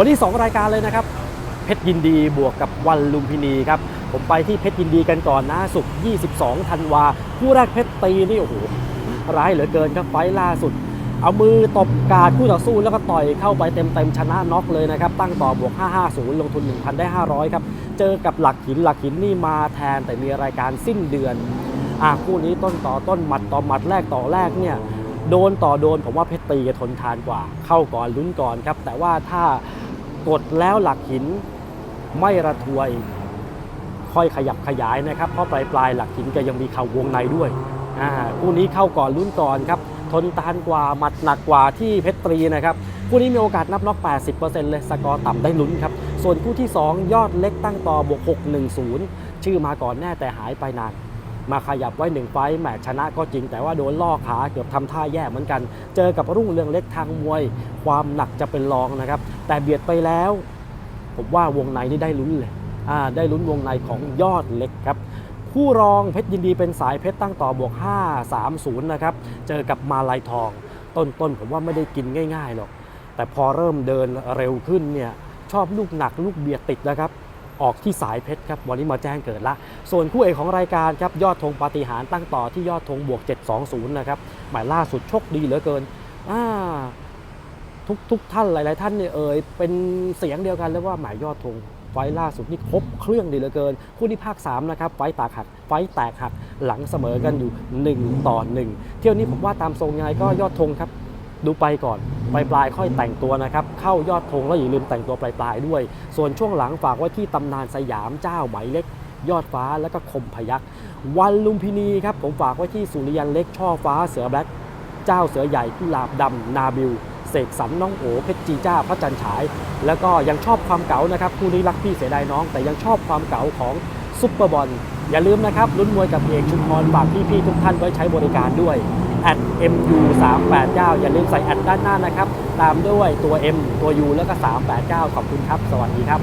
วันนี้ 2 รายการเลยนะครับ เพชรยินดีบวกกับวันลุมพินีครับ ผมไปที่เพชรยินดีกันก่อนนะสุก22 ธันวา คู่แรกเพชรตีนี่โอ้โหร้ายเหลือเกินครับไฟล์ล่าสุด เอามือตบกาดคู่ต่อสู้แล้วก็ต่อยเข้าไปเต็มๆชนะน็อกเลยนะครับ ตั้งต่อบวก 550 ลงทุน 1,000 ได้ 500 ครับ เจอกับหลักหินหลักหินนี่มาแทนแต่มีรายการสิ้นเดือนอะคู่นี้ต้นต่อต้นหมัดต่อหมัดแรกต่อแรกเนี่ยโดนต่อโดนผมว่าเพชรตีจะทนทานกว่า เข้าก่อนลุ้นก่อนครับ แต่ว่าถ้า กดแล้วหลักหินไม่ระทวย ค่อยขยับขยายนะครับ เพราะปลายปลายหลักหินก็ยังมีเข่าวงในด้วยคู่นี้เข้าก่อนลุ้นก่อนครับทนทานกว่าหมัดหนักกว่าที่เพชรตรีนะครับคู่นี้มีโอกาสนับน็อก 80%เลยสกอร์ต่ำได้ลุ้นครับ ส่วนคู่ที่ 2 ยอดเล็กตั้งต่อบวก 610 ชื่อมาก่อนแน่แต่หายไปนานมาขยับไว้หนึ่งไฟแหมชนะก็จริงแต่ว่าโดนล่อขาเกือบทำท่าแย่เหมือนกัน เจอกับรุ่งเรืองเล็กทางมวย ความหนักจะเป็นรองนะครับ แต่เบียดไปแล้ว ผมว่าวงในนี่ได้ลุ้นเลยอ่าได้ลุ้นวงในของยอดเล็กครับ คู่รองเพชรยินดีเป็นสายเพชรตั้งต่อบวก 530 นะครับ เจอกับมาลายทอง ต้นๆผมว่าไม่ได้กินง่ายๆหรอก แต่พอเริ่มเดินเร็วขึ้นเนี่ยชอบลูกหนักลูกเบียดติดนะครับออกที่สายเพชรครับวันนี้มาแจ้งเกิดละ ส่วนคู่เอกของรายการครับยอดธงปาฏิหาร์ตั้งต่อที่ยอดธงบวก 720 นะครับหมายล่าสุดโชคดีเหลือเกินอ่า ทุกทุกท่านหลาย ๆ ท่านเนี่ยเอ่ยเป็นเสียงเดียวกันเลยว่าหมายยอดธงไฟล์ล่าสุดนี่ครบเครื่องดีเหลือเกิน คู่นี้ภาค3นะครับไฟล์แตกหักไฟล์แตกหักหลังเสมอกันอยู่ 1 ต่อ 1 เที่ยวนี้ผมว่าตามทรงยังไงก็ยอดธงครับดูไปก่อนปลายปลายค่อยแต่งตัวนะครับ เข้ายอดธงแล้วอย่าลืมแต่งตัวปลายปลายด้วย ส่วนช่วงหลังฝากไว้ที่ตำนานสยามเจ้าหมายเล็ก ยอดฟ้าแล้วก็คมพยักวันลุมพินีครับผมฝากไว้ที่สุริยันเล็กช่อฟ้าเสือแบล็กเจ้าเสือใหญ่กุหลาบดำนาบิล เสกสรรน้องโอเพชรจีจ้าพระจันฉาย แล้วก็ยังชอบความเก๋านะครับคู่นี้รักพี่เสียดายน้อง แต่ยังชอบความเก๋าของซุปเปอร์บอลอย่าลืมนะครับลุ้นมวยกับเอกชุมพรฝากพี่ๆทุกท่านไว้ใช้บริการด้วย at mu 3 8 9อย่าลืมใส่แอดด้านหน้านะครับ ตามด้วยตัว M ตัว U แล้วก็ 389 ขอบคุณครับ สวัสดีครับ